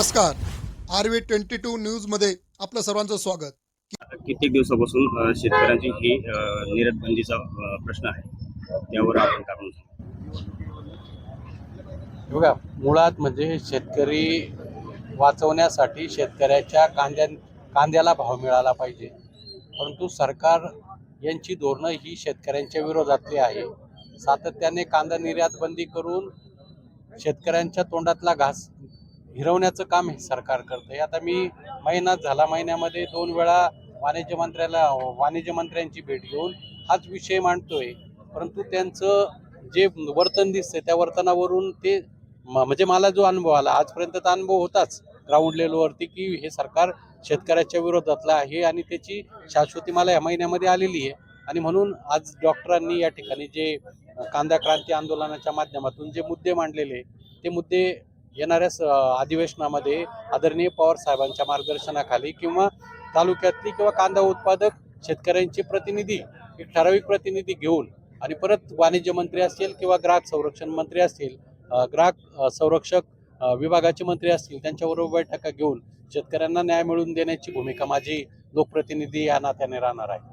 नमस्कार. R V twenty two न्यूजमध्ये आपलं सर्वांचं स्वागत. कित्येक दिवसापासून शेतकऱ्यांची ही निर्यात बंदीचा प्रश्न आहे. त्यावर आपण काय बघा मुळात म्हणजे शेतकरी वाचवण्यासाठी शेतकऱ्याच्या कांद्या कांद्याला भाव मिळाला पाहिजे. परंतु सरकार यांची धोरणं ही शेतकऱ्यांच्या विरोधातली आहे. सातत्याने कांदा निर्यात बंदी करून शेतकऱ्यांच्या तोंडातला घास हिरवण्याचं काम हे सरकार करतं आहे आता मी महिना झाला महिन्यामध्ये दोन वेळा वाणिज्य मंत्र्याला वाणिज्य मंत्र्यांची भेट घेऊन हाच विषय मांडतोय. परंतु त्यांचं जे वर्तन दिसतंय त्या वर्तनावरून ते म- म्हणजे मला जो अनुभव आला आजपर्यंतचा अनुभव होताच ग्राउंड लेवलवरती की हे सरकार शेतकऱ्याच्या विरोधातलं आहे आणि त्याची शाश्वती मला या महिन्यामध्ये आलेली आहे. आणि म्हणून आज डॉक्टरांनी या ठिकाणी जे कांदा क्रांती आंदोलनाच्या माध्यमातून जे मुद्दे मांडलेले ते मुद्दे येणाऱ्या स- अधिवेशनामध्ये आदरणीय पवार साहेबांच्या मार्गदर्शनाखाली किंवा तालुक्यातली किंवा कांदा उत्पादक शेतकऱ्यांचे प्रतिनिधी एक ठराविक प्रतिनिधी घेऊन आणि परत वाणिज्य मंत्री असतील किंवा ग्राहक संरक्षण मंत्री असतील ग्राहक संरक्षक विभागाचे मंत्री असतील त्यांच्याबरोबर बैठका घेऊन शेतकऱ्यांना न्याय मिळवून देण्याची भूमिका माझी लोकप्रतिनिधी या नात्याने राहणार आहे.